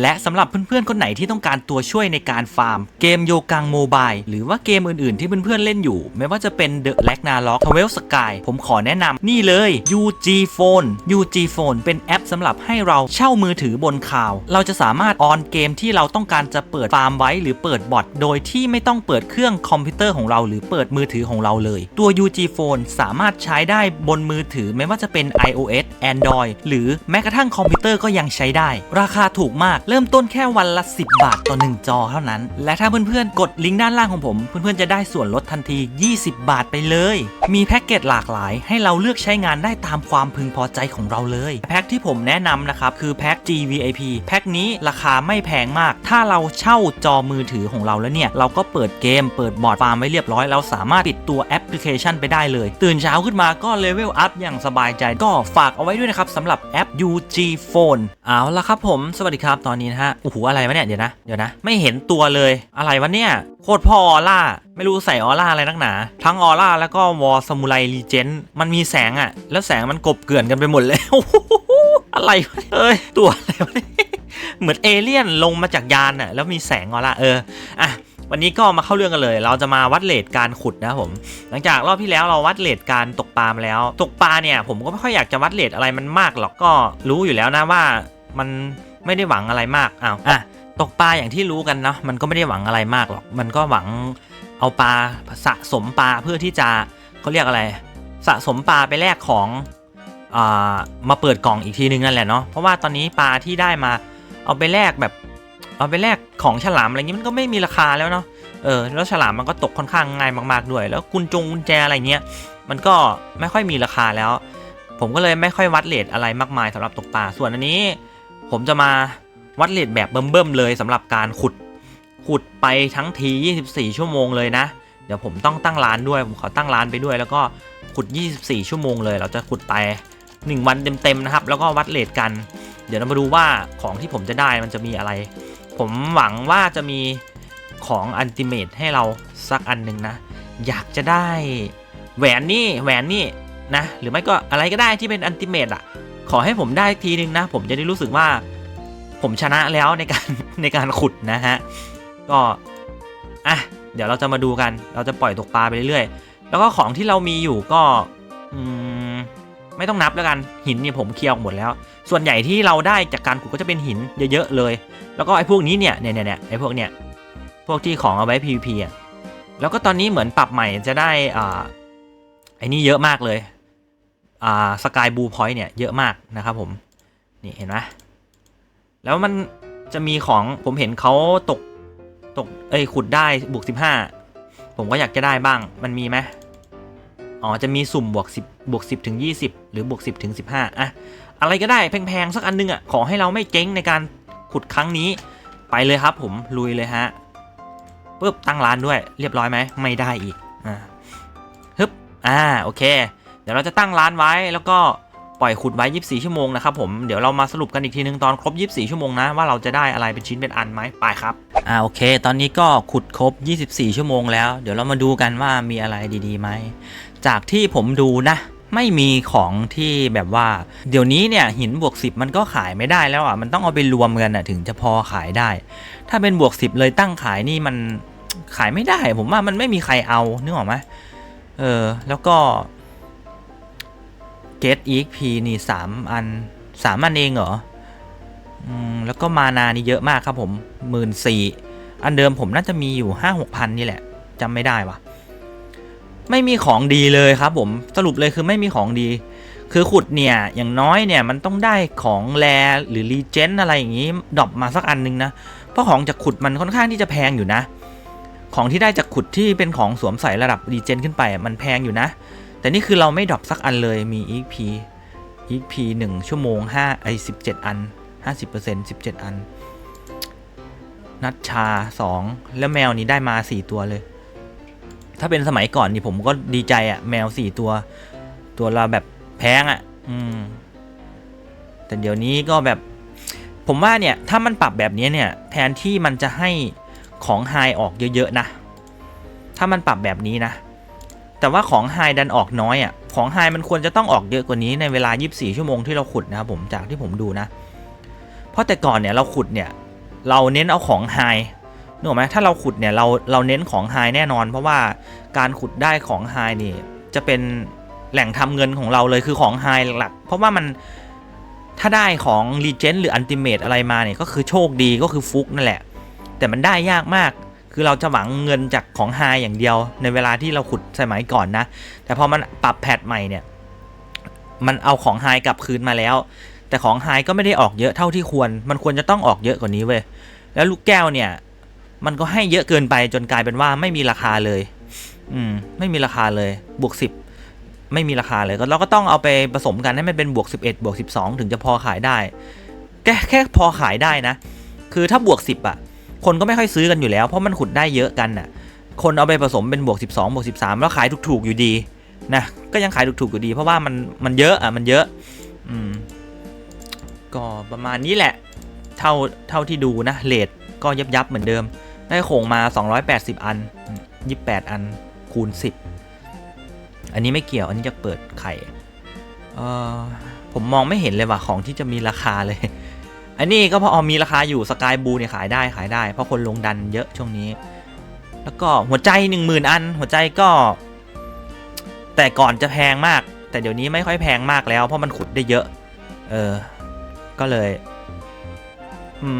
และสำหรับเพื่อนๆ คนไหนที่ต้องการตัวช่วยในการฟาร์ม เกมโยกังโมบายหรือว่าเกมอื่นๆ ที่เพื่อนๆ เล่นอยู่ ไม่ว่าจะเป็น The l a g n a r o k t w e l Sky ผมขอแนะนำนี่เลย UG Phone UG Phone เป็นแอปสำหรับให้เราเช่ามือถือบนข่าว เราจะสามารถออนเกมที่เราต้องการจะเปิดฟาร์มไว้ หรือเปิดบอทโดยที่ไม่ต้องเปิดเครื่องคอมพิวเตอร์ของเรา หรือเปิดมือถือของเราเลย ตัว UG Phone สามารถใช้ได้บนมือถือไม่ว่าจะเป็น iOS Android หรือแม้กระทั่งคอมพิวเตอร์ก็ยังใช้ได้ ราคาถูกมากเริ่มต้นแค่วันละ 10 บาทต่อ 1 จอเท่านั้น และถ้าเพื่อนๆ กดลิงก์ด้านล่างของผม เพื่อนๆ จะได้ส่วนลดทันที 20 บาทไปเลย มีแพ็กเกจหลากหลาย ให้เราเลือกใช้งานได้ตามความพึงพอใจของเราเลย แพ็กที่ผมแนะนำนะครับ คือแพ็ก GVIP แพ็กนี้ราคาไม่แพงมาก ถ้าเราเช่าจอมือถือของเราแล้วเนี่ย เราก็เปิดเกม เปิดบอร์ดฟาร์มไว้เรียบร้อย เราสามารถปิดตัวแอปพลิเคชันไปได้เลย ตื่นเช้าขึ้นมาก็เลเวลอัพอย่างสบายใจ ก็ฝากเอาไว้ด้วยนะครับสำหรับแอป UG Phone เอาละครับผม สวัสดีครับตอนนี้นะฮะโอ้โหอะไรวะเนี่ยเดี๋ยวนะเดี๋ยวนะไม่เห็นตัวเลยอะไรวะเนี่ยโคตรพ่อออร่าไม่รู้ใส่ออร่าอะไรนักหนา ทั้งออร่าแล้วก็วอร์ซมูไรรีเจนมันมีแสงอะแล้วแสงมันกบเกลื่อนกันไปหมดเลยอะไรวะเอ้ยตัวอะไรวะเนี่ยเหมือนเอเลี่ยนลงมาจากยานอะแล้วมีแสงออร่าเอออะวันนี้ก็มาเข้าเรื่องกันเลย เราจะมาวัดเลทการขุดนะผม หลังจากรอบที่แล้วเราวัดเลทการตกปลามาแล้ว ตกปลาเนี่ยผมก็ไม่ค่อยอยากจะวัดเลทอะไรมันมากหรอก ก็รู้อยู่แล้วนะว่ามัน ไม่ได้หวังอะไรมากอ้าวอะตกปลาอย่างที่รู้กันเนาะมันก็ไม่ได้หวังอะไรมากหรอก มันก็หวังเอาปลาสะสมปลาเพื่อที่จะเขาเรียกอะไร สะสมปลาไปแลกของอ่ามาเปิดกล่องอีกทีนึงนั่นแหละเนาะเพราะว่าตอนนี้ปลาที่ได้มาเอาไปแลกแบบ เอาไปแลกของฉลามอะไรเงี้ยมันก็ไม่มีราคาแล้วเนาะเออแล้วฉลามมันก็ตกค่อนข้างง่ายมาก ๆด้วย แล้วกุญจงกุญแจอะไรเงี้ยมันก็ไม่ค่อยมีราคาแล้ว ผมก็เลยไม่ค่อยวัดเลทอะไรมากมายสำหรับตกปลาส่วนอันนี้ ผมจะมาวัดเลทแบบเบิ่มๆเลยสำหรับการขุดขุดไปทั้งที 24 ชั่วโมงเลยนะ เดี๋ยวผมต้องตั้งร้านด้วย ผมขอตั้งร้านไปด้วย แล้วก็ขุด 24 ชั่วโมงเลย เราจะขุดไป 1 วันเต็มๆนะครับ แล้วก็วัดเลทกัน เดี๋ยวเรามาดูว่าของที่ผมจะได้มันจะมีอะไร ผมหวังว่าจะมีของอันติเมตให้เราสักอันหนึ่งนะ อยากจะได้แหวนนี่แหวนนี่นะ หรือไม่ก็อะไรก็ได้ที่เป็นอันติเมตอะ ขอให้ผมได้ทีนึงนะ ผมจะได้รู้สึกว่า ผมชนะแล้วในการในการขุดนะฮะ ก็อะเดี๋ยวเราจะมาดูกัน เราจะปล่อยตกปลาไปเรื่อยๆ แล้วก็ของที่เรามีอยู่ก็อืมไม่ต้องนับแล้วกันหินเนี่ยผมเคลียร์ออกหมดแล้ว ส่วนใหญ่ที่เราได้จากการขุดก็จะเป็นหินเยอะๆเลย แล้วก็ไอ้พวกนี้เนี่ยเนี่ยเนี่ยไอ้พวกเนี่ยพวกที่ของเอาไว้ PVP อะแล้วก็ตอนนี้เหมือนปรับใหม่จะได้อ่าไอ้นี่เยอะมากเลย อ่าสกายบูพอยต์เนี่ยเยอะมากนะครับผม นี่เห็นไหมแล้วมันจะมีของผมเห็นเขาตกตกเอ้ยขุดได้บวก15ผมก็อยากจะได้บ้างมันมีไหมอ๋อจะมีสุ่มบวก10บวก10ถึง20หรือบวก10ถึง15อะอะไรก็ได้แพงๆสักอันนึงอะขอให้เราไม่เจ๊งในการขุดครั้งนี้ไปเลยครับผมลุยเลยฮะปึ๊บตั้งร้านด้วยเรียบร้อยไหมไม่ได้อีกอ่าฮึบอ่าโอเค ดี๋ยวเราจะตั้งร้านไว้แล้วก็ปล่อยขุดไว้ 24 ชั่วโมงนะครับผมเดี๋ยวเรามาสรุปกันอีกทีนึงตอนครบ 24 ชั่วโมงนะว่าเราจะได้อะไรเป็นชิ้นเป็นอันไหมไปครับอ่าโอเค ตอนนี้ก็ขุดครบ 24 ชั่วโมงแล้ว เดี๋ยวเรามาดูกันว่ามีอะไรดีๆไหมจากที่ผมดูนะ ไม่มีของที่แบบว่า เดี๋ยวนี้เนี่ยหินบวก 10 มันก็ขายไม่ได้แล้วอะมันต้องเอาไปรวมกันอะถึงจะพอขายได้ ถ้าเป็นบวก 10 เลยตั้งขายนี่มันขายไม่ได้ ผมว่ามันไม่มีใครเอานึกออกไหมเออแล้วก็ get exp นี่3อัน3อันเองเหรออืมแล้วก็มานานี่เยอะมากครับผมหมื่นสี่อันเดิมผมน่าจะมีอยู่5 6พันนี่แหละจำไม่ได้วะไม่มีของดีเลยครับผมสรุปเลยคือไม่มีของดี คือขุดเนี่ยอย่างน้อยเนี่ยมันต้องได้ของแรหรือรีเจนอะไรอย่างนี้ดรอปมาสักอันนึงนะเพราะของจากขุดมันค่อนข้างที่จะแพงอยู่นะ ของที่ได้จากขุดที่เป็นของสวมใส่ระดับรีเจนขึ้นไปมันแพงอยู่นะ แต่นี่คือเราไม่ดรอปสักอันเลยมี EP EP 1 ชั่วโมง5ไอ้17 อัน 50% 17 อัน นัดชา 2 แล้วแมวนี้ได้มา 4 ตัวเลย ถ้าเป็นสมัยก่อนนี่ผมก็ดีใจอะแมว 4 ตัว ตัวละแบบแพงอะอืม แต่เดี๋ยวนี้ก็แบบ ผมว่าเนี่ย ถ้ามันปรับแบบนี้เนี่ย แทนที่มันจะให้ของไฮออกเยอะ ๆ นะ ถ้ามันปรับแบบนี้นะ แต่ว่าของไฮดันออกน้อยอะ่ะของไฮมันควรจะต้องออกเยอะกว่านี้ในเวลา 24 ชั่วโมงที่เราขุดนะครับผมจากที่ผมดูนะ เพราะแต่ก่อนเนี่ยเราขุดเนี่ยเราเน้นเอาของไฮนึกออกไหมถ้าเราขุดเนี่ยเราเราเน้นของไฮแน่นอน เพราะว่าการขุดได้ของไฮนี่จะเป็นแหล่งทำเงินของเราเลยคือของไฮหลัก เพราะว่ามันถ้าได้ของรีเจนหรืออันติเมตอะไรมาเนี่ยก็คือโชคดีก็คือฟุกนั่นแหละ แต่มันได้ยากมาก คือเราจะหวังเงินจากของไฮอย่างเดียว ในเวลาที่เราขุดสมัยก่อนนะ แต่พอมันปรับแพทใหม่เนี่ย มันเอาของไฮกลับคืนมาแล้ว แต่ของไฮก็ไม่ได้ออกเยอะเท่าที่ควร มันควรจะต้องออกเยอะกว่านี้เว้ย แล้วลูกแก้วเนี่ย มันก็ให้เยอะเกินไปจนกลายเป็นว่าไม่มีราคาเลย อืม ไม่มีราคาเลย บวกสิบไม่มีราคาเลยก็เราก็ต้องเอาไปผสมกันให้มันเป็นบวกสิบเอ็ดบวกสิบสองถึงจะพอขายได้ แค่แค่พอขายได้นะ คือถ้าบวกสิบอะ คนก็ไม่ค่อยซื้อกันอยู่แล้ว เพราะมันขุดได้เยอะกันน่ะ คนเอาไปผสมเป็นบวก 12บวก13 แล้วขายถูกๆอยู่ดีนะก็ยังขายถูกๆอยู่ดี เพราะว่ามันมันเยอะอะมันเยอะอืมก็ประมาณนี้แหละเท่าเท่าที่ดูนะเลทก็ยับยับเหมือนเดิม ได้โขงมา 280 อัน 28 อันคูณ 10 อันนี้ไม่เกี่ยวอันนี้จะเปิดไข่เออผมมองไม่เห็นเลยว่ะของที่จะมีราคาเลย อันนี้ก็พอมีราคาอยู่สกายบูเนี่ยขายได้ขายได้ เพราะคนลงดันเยอะช่วงนี้ แล้วก็หัวใจ 10,000 อัน หัวใจก็ แต่ก่อนจะแพงมาก แต่เดี๋ยวนี้ไม่ค่อยแพงมากแล้ว เพราะมันขุดได้เยอะ เออ ก็เลยอื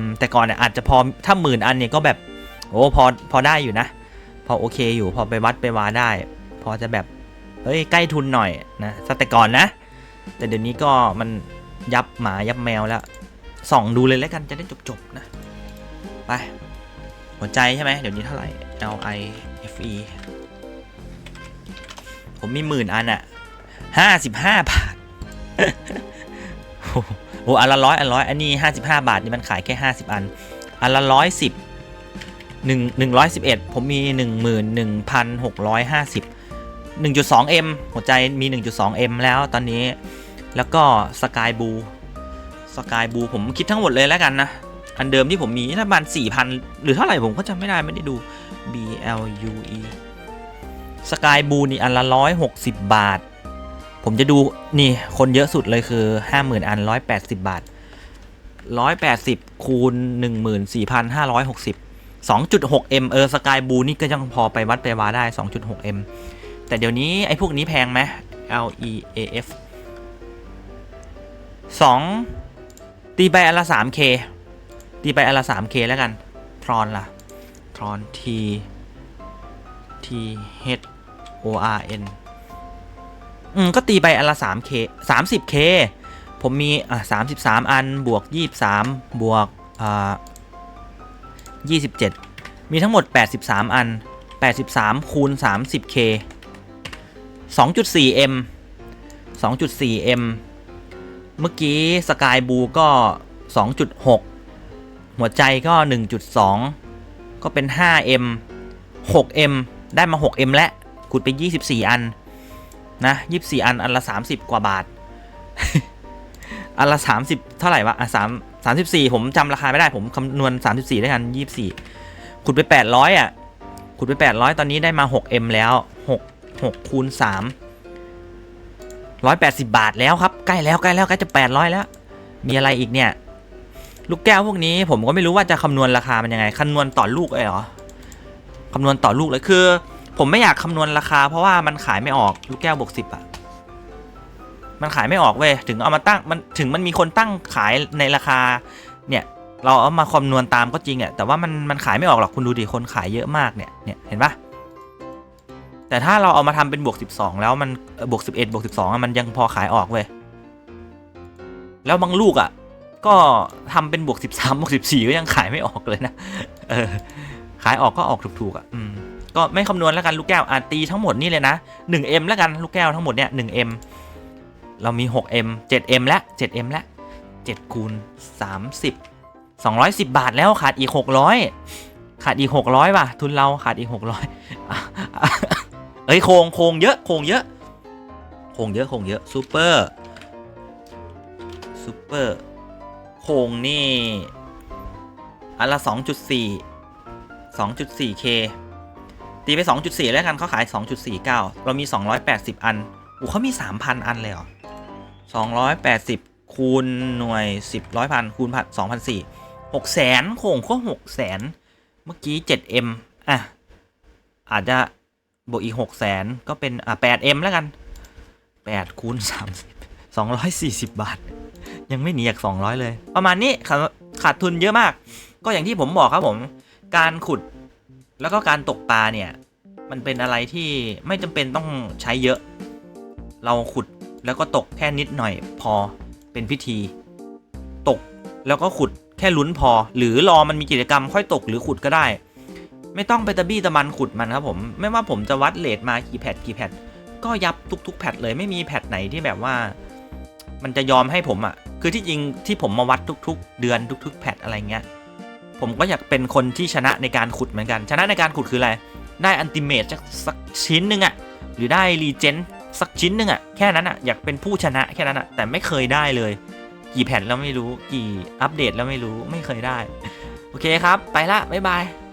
มแต่ก่อนเนี่ยอาจจะพอถ้าหมื่นอันเนี่ยก็แบบโอ้พอพอได้อยู่นะ พอโอเคอยู่พอไปวัดไปวาได้ พอจะแบบเฮ้ยใกล้ทุนหน่อยนะแต่ก่อนนะ แต่เดี๋ยวนี้ก็มันยับหมายับแมวแล้ว ส่องดูเลยแล้วกันจะได้จบๆนะ ไป หัวใจใช่ไหมเดี๋ยวนี้เท่าไหร่ L I F E ผมมีหมื่นอันอะห้าสิบห้าบาท โอ้โหอันละร้อยอันร้อยอันนี้ห้าสิบห้าบาทนี่มันขายแค่ห้าสิบอัน อันละร้อยสิบหนึ่งหนึ่งร้อยสิบเอ็ดผมมีหนึ่งหมื่นหนึ่งพันหกร้อยห้าสิบหนึ่งจุดสองเอ็มหัวใจมีหนึ่งจุดสองเอ็มแล้วตอนนี้ แล้วก็สกายบู สกายบูผมคิดทั้งหมดเลยแล้วกันนะ อันเดิมที่ผมมีน่าประมาณสี่พันหรือเท่าไหร่ผมก็จำไม่ได้ไม่ได้ดู B L U E สกายบูนี่อันละร้อยหกสิบบาท ผมจะดูนี่คนเยอะสุดเลยคือห้าหมื่นอันร้อยแปดสิบบาทร้อยแปดสิบคูณหนึ่งหมื่นสี่พันห้าร้อยหกสิบสองจุดหกเอ็มเออสกายบูนี่ก็ยังพอไปวัดไปวาได้สองจุดหกเอ็มแต่เดี๋ยวนี้ไอ้พวกนี้แพงไหม L E A F สอง ตีไปอันละสามเคตีไปอันละสามเคแล้วกันทรอนล่ะทรอน T T H O R N อืม ก็ตีไปอันละ 3K 30K ผมมี อะ33 อัน บวก 23 บวก อ่า 27 มีทั้งหมด 83 อัน 83 คูณ 30K 2.4M 2.4M เมื่อกี้สกายบูก็ 2.6 หัวใจก็ 1.2 ก็เป็น 5M 6M ได้มา 6M และขุดไป 24 อัน นะยี่สี่อัน อันละสามสิบกว่าบาท อันละสามสิบเท่าไหร่วะ อะสามสามสิบสี่ผมจำราคาไม่ได้ผมคำนวณสามสิบสี่ได้กันยี่สี่ขุดไปแปดร้อยอะ ขุดไปแปดร้อยตอนนี้ได้มาหกเอ็มแล้วหกหกคูณส ร้อยแปดสิบาทแล้วครับ ใกล้แล้วใกล้แล้วใกล้จะแปดร้อยแล้ว มีอะไรอีกเนี่ย ลูกแก้วพวกนี้ผมก็ไม่รู้ว่าจะคำนวณราคามันยังไงคำนวณต่อลูกเลยเหรอคำนวณต่อลูกเลยคือ ผมไม่อยากคำนวณราคา เพราะว่ามันขายไม่ออกลูกแก้วบวกสิบอะมันขายไม่ออกเว้ยถึงเอามาตั้งมันถึงมันมีคนตั้งขายในราคา เนี่ย เราเอามาคำนวณตามก็จริงอะแต่ว่ามันมันขายไม่ออกหรอกคุณดูดิคนขายเยอะมากเนี่ยเนี่ยเห็นปะ แต่ถ้าเราเอามาทำเป็นบวกสิบสองแล้วมันบวกสิบเอ็ดบวกสิบสองมันยังพอขายออกเว้ยแล้วบางลูกอะก็ทำเป็นบวกสิบสามบวกสิบสี่ก็ยังขายไม่ออกเลยนะเออขายออกก็ออกถูกๆอะอืมก็ไม่คำนวณแล้วกันลูกแก้วอาตีทั้งหมดนี่เลยนะ 1M แล้วกันลูกแก้วทั้งหมดเนี่ย 1M เรามี 6M 7M และ 7M และ7คูณ30 210 บาทแล้วขาดอีก 600 ขาดอีก 600 ว่ะ ทุนเราขาดอีก 600อะ เอ้ยโคงโคงเยอะโคงเยอะโคงเยอะโคงเยอะซูเปอร์ซูเปอร์โคงนี่อันละ 2.4 2.4K ตีไป 2.4 แล้วกันเขาขาย 2.49 เรามี 280 อันอู้เขามี 3,000 อันเลยเหรอ280 คูณหน่วย 10ร้อยพันคูณพันสองพันสี่หกแสนโข่งก็หกแสนเมื่อกี้ 7M อะ อาจจะ บวกอีกหกแสนก็เป็นอะ 8M แล้วกัน8คูณ30 240บสองร้อยสี่สิบบาท ยังไม่หนีจาก200เลย ประมาณนี้ขาดขาดทุนเยอะมาก ก็อย่างที่ผมบอกครับผม การขุดแล้วก็การตกปลาเนี่ย มันเป็นอะไรที่ไม่จำเป็นต้องใช้เยอะ เราขุดแล้วก็ตกแค่นิดหน่อยพอเป็นพิธี ตกแล้วก็ขุดแค่ลุ้นพอ หรือรอมันมีกิจกรรมค่อยตกหรือขุดก็ได้ ไม่ต้องไปตะบี้ตะมันขุดมันครับผม ไม่ว่าผมจะวัดเลทมากี่แพทกี่แพทก็ยับทุกๆแพทเลยไม่มีแพทไหนที่แบบว่า มันจะยอมให้ผมอะ่ะ คือที่จริงที่ผมมาวัดทุก ๆ เดือนทุก ๆ แพทอะไรเงี้ย ผมก็อยากเป็นคนที่ชนะในการขุดเหมือนกัน ชนะในการขุดคืออะไร ได้อันติเมตสักชิ้นหนึ่งอะ่ะ หรือได้รีเจนสักชิ้นหนึ่งอะ่ะแค่นั้นอะ่ะอยากเป็นผู้ชนะแค่นั้นอะ่ะแต่ไม่เคยได้เลย กี่แผ่นแล้วไม่รู้ กี่อัปเดตแล้วไม่รู้ไม่เคยได้ โอเคครับ ไปละบ๊ายบาย